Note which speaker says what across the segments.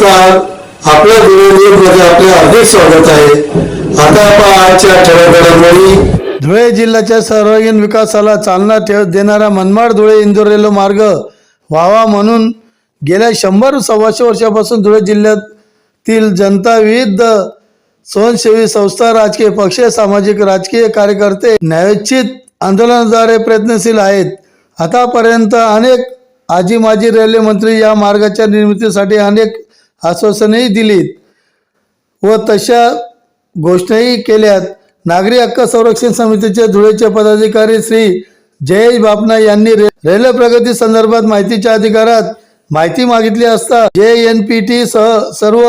Speaker 1: नमस्कार. आपल्या मध्ये आपले हार्दिक स्वागत आहे. आता आपण आजच्या ठळक घडामोडी धुळे जिल्ह्याच्या सर्वांगीण विकासाला चालना ठेव देणारा मनमाड धुळे इंदोर रेल्वे मार्ग व्हावा म्हणून गेल्या शंभर सव्वाशे वर्षापासून धुळे जिल्ह्यातील जनता विविध स्वयंसेवी संस्था राजकीय पक्ष सामाजिक राजकीय कार्यकर्ते न्यायोचित आंदोलनाद्वारे प्रयत्नशील आहेत. आतापर्यंत अनेक आजी माजी रेल्वे मंत्री या मार्गाच्या निर्मितीसाठी अनेक आश्वासनही दिलीत व तशा घोषणाही केल्यात. नागरी हक्क संरक्षण समितीचे धुळेचे पदाधिकारी श्री जयेश बापना यांनी रे- रेल्वे प्रगती संदर्भात माहितीच्या अधिकारात माहिती मागितली असता जे एन पी टी सह सर्व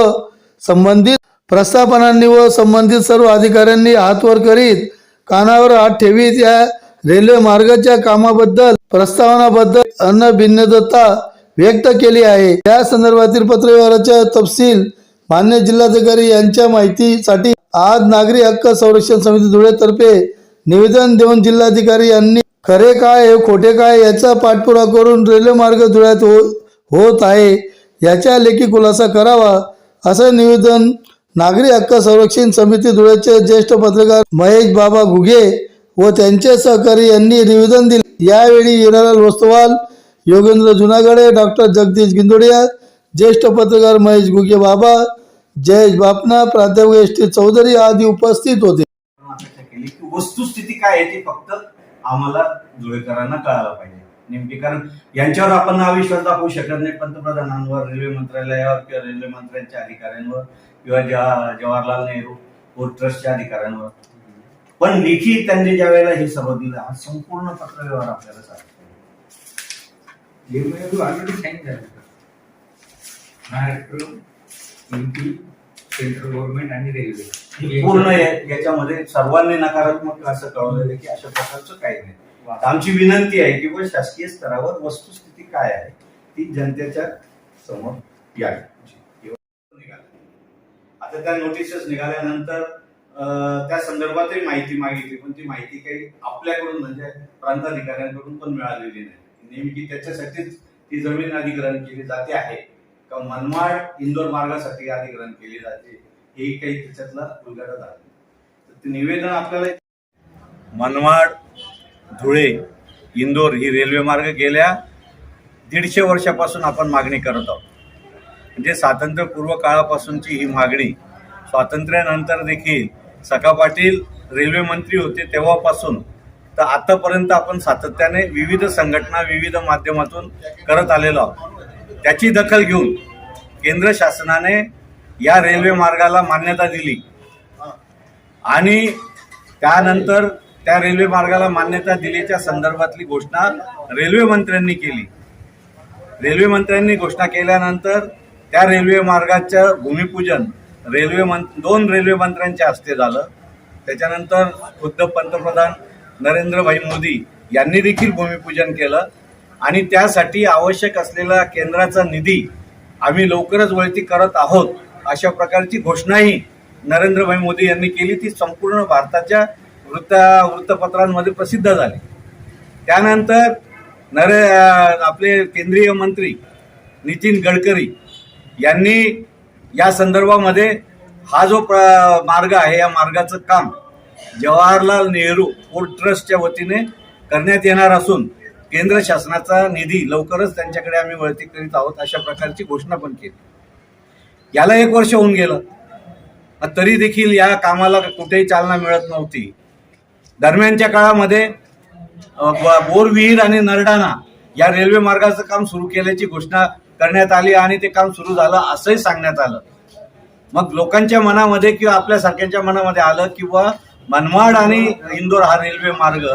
Speaker 1: संबंधित प्रस्थापनांनी व संबंधित सर्व अधिकाऱ्यांनी हातवर करीत कानावर हात ठेवीत या रेल्वे मार्गाच्या कामाबद्दल प्रस्तावनाबद्दल अनभिन्नता व्यक्त केली आहे. या संदर्भातील पत्रव्यवहाराच्या तपशील मान्य जिल्हाधिकारी यांच्या माहितीसाठी आज नागरी हक्क संरक्षण समिती धुळेतर्फे निवेदन देऊन जिल्हाधिकारी यांनी खरे काय हे खोटे काय याचा पाठपुरावा करून रेल्वे मार्ग धुळ्यात हो होत आहे. याच्या लेखी खुलासा करावा असं निवेदन नागरी हक्क संरक्षण समिती धुळ्याचे ज्येष्ठ पत्रकार महेश बाबा घुगे व त्यांचे सहकारी यांनी निवेदन दिले. यावेळी हिरालाल वस्तवाल योगेंद्र जुनागडे डॉक्टर जगदीश गिंदोडिया ज्येष्ठ पत्रकार महेश गुगे बाबा जयेश बापना प्राध्यापक एस टी चौधरी आदी उपस्थित होते.
Speaker 2: वस्तुस्थिती काय आहे ती फक्त आम्हाला धुळेकरांना कळायला पाहिजे. नेमकी कारण यांच्यावर आपण हा विश्वास दाखवू शकत नाही. पंतप्रधानांवर रेल्वे मंत्रालयावर किंवा रेल्वे मंत्र्यांच्या अधिकाऱ्यांवर किंवा जवाहरलाल नेहरू पोर्ट ट्रस्टच्या अधिकाऱ्यांवर. पण लेखी त्यांनी ज्या वेळेला हे सर्व दिलं हा संपूर्ण पत्रव्यवहार आपल्याला सांगतो
Speaker 3: एमओयू ऑलरेडी साईन झालं महाराष्ट्र एमपी सेंट्रल गव्हर्नमेंट आणि रेल्वे
Speaker 2: पूर्ण याच्यामध्ये सर्वांनी नकारात्मक असं कळवलेलं आहे की अशा प्रकारचं काही नाही. आमची विनंती आहे की शासकीय स्तरावर वस्तुस्थिती काय आहे ती जनतेच्या समोर यावी. आता त्या नोटिसेस निघाल्यानंतर त्या संदर्भातही माहिती मागितली पण ती माहिती काही आपल्याकडून म्हणजे प्रांताधिकाऱ्यांकडून पण मिळालेली नाही. नेमकी त्याच्यासाठीच ती जमीन अधिग्रहण केली जाते आहे. का मनमाड इंदोर मार्गासाठी अधिग्रहण केली जाते हे काही त्याच्यातला उलगडत आहे तर ते निवेदन आपल्याला मनमाड धुळे इंदोर ही रेल्वे मार्ग गेल्या दीडशे वर्षापासून आपण मागणी करत आहोत. म्हणजे स्वातंत्र्यपूर्व काळापासूनची ही मागणी स्वातंत्र्यानंतर देखील सखा पाटील रेल्वे मंत्री होते तेव्हापासून तर आतापर्यंत आपण सातत्याने विविध संघटना विविध माध्यमातून करत आलेलो आहोत. त्याची दखल घेऊन केंद्र शासनाने या रेल्वे मार्गाला मान्यता दिली. आणि त्यानंतर त्या रेल्वे मार्गाला मान्यता दिल्याच्या संदर्भातली घोषणा रेल्वे मंत्र्यांनी केली. रेल्वे मंत्र्यांनी घोषणा केल्यानंतर त्या रेल्वे मार्गाचं भूमिपूजन रेल्वे मं दोन रेल्वे मंत्र्यांच्या हस्ते झालं. त्याच्यानंतर खुद्द पंतप्रधान नरेंद्रभाई मोदी यांनी देखील भूमिपूजन केलं. आणि त्यासाठी आवश्यक असलेला केंद्राचा निधी आम्ही लवकरच वळती करत आहोत अशा प्रकारची घोषणाही नरेंद्रभाई मोदी यांनी केली. ती संपूर्ण भारताच्या वृत्त वृत्तपत्रांमध्ये प्रसिद्ध झाली. त्यानंतर नरे आपले केंद्रीय मंत्री नितीन गडकरी यांनी या संदर्भामध्ये हा जो प्र- मार्ग आहे या मार्गाचं काम जवाहरलाल नेहरू पोर्ट ट्रस्टच्या वतीने करण्यात येणार असून केंद्र शासनाचा निधी लवकरच त्यांच्याकडे आम्ही वळती करीत आहोत अशा प्रकारची घोषणा पण केली. याला एक वर्ष होऊन गेलं. तरी देखील या कामाला कुठेही चालना मिळत नव्हती. दरम्यानच्या काळामध्ये बोरविहीर आणि नरडाणा या रेल्वे मार्गाचं काम सुरू केल्याची घोषणा करण्यात आली आणि ते काम सुरू झालं असंही सांगण्यात आलं. मग लोकांच्या मनामध्ये किंवा आपल्यासारख्यांच्या मनामध्ये आलं किंवा मनमाड आणि इंदोर हा रेल्वे मार्ग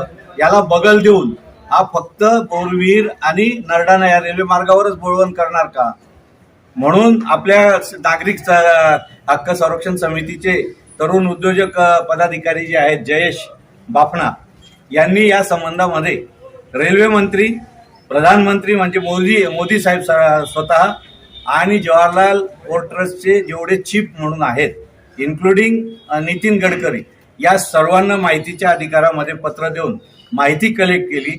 Speaker 2: याला बगल देऊन हा फक्त बोरवीर आणि नरडाणा या रेल्वे मार्गावरच बोळवण करणार का? म्हणून आपल्या नागरिक स- हक्क संरक्षण समितीचे तरुण उद्योजक पदाधिकारी जे आहेत जयेश बाफणा यांनी या संबंधामध्ये रेल्वे मंत्री प्रधानमंत्री म्हणजे मोदी मोदी साहेब स- स्वतः आणि जवाहरलाल पोर्ट ट्रस्टचे जेवढे चीफ म्हणून आहेत इन्क्लुडिंग नितीन गडकरी या सर्वांना माहितीच्या अधिकारामध्ये पत्र देऊन माहिती कलेक्ट केली.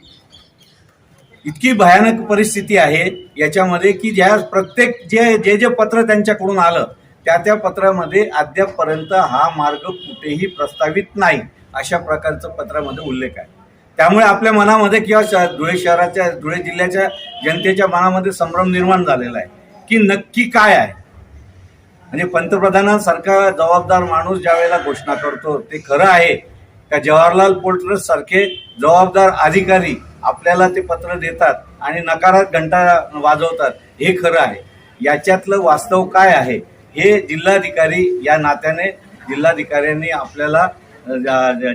Speaker 2: इतकी भयानक परिस्थिती आहे याच्यामध्ये की ज्या प्रत्येक जे जे जे पत्र त्यांच्याकडून आलं त्या त्या पत्रामध्ये अद्यापपर्यंत हा मार्ग कुठेही प्रस्तावित नाही अशा प्रकारचं पत्रामध्ये उल्लेख आहे. त्यामुळे आपल्या मनामध्ये किंवा श- धुळे शहराच्या धुळे जिल्ह्याच्या जनतेच्या मनामध्ये संभ्रम निर्माण झालेला आहे की नक्की काय आहे? म्हणजे पंतप्रधानांसारखा जबाबदार माणूस ज्या वेळेला घोषणा करतो ते खरं आहे. का जवाहरलाल पोर्ट सारखे जबाबदार अधिकारी आपल्याला ते पत्र देतात आणि नकारात घंटा वाजवतात हे खरं आहे. याच्यातलं वास्तव काय आहे? हे जिल्हाधिकारी या नात्याने जिल्हाधिकाऱ्यांनी आपल्याला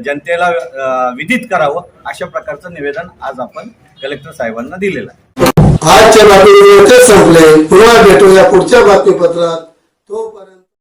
Speaker 2: जनतेला विदित करावं अशा प्रकारचं निवेदन आज आपण कलेक्टर साहेबांना दिलेलं आहे.
Speaker 1: आजच्या बातमीपत्र संपले. पुन्हा भेटूया पुढच्या बातमीपत्रात. तोपर्यंत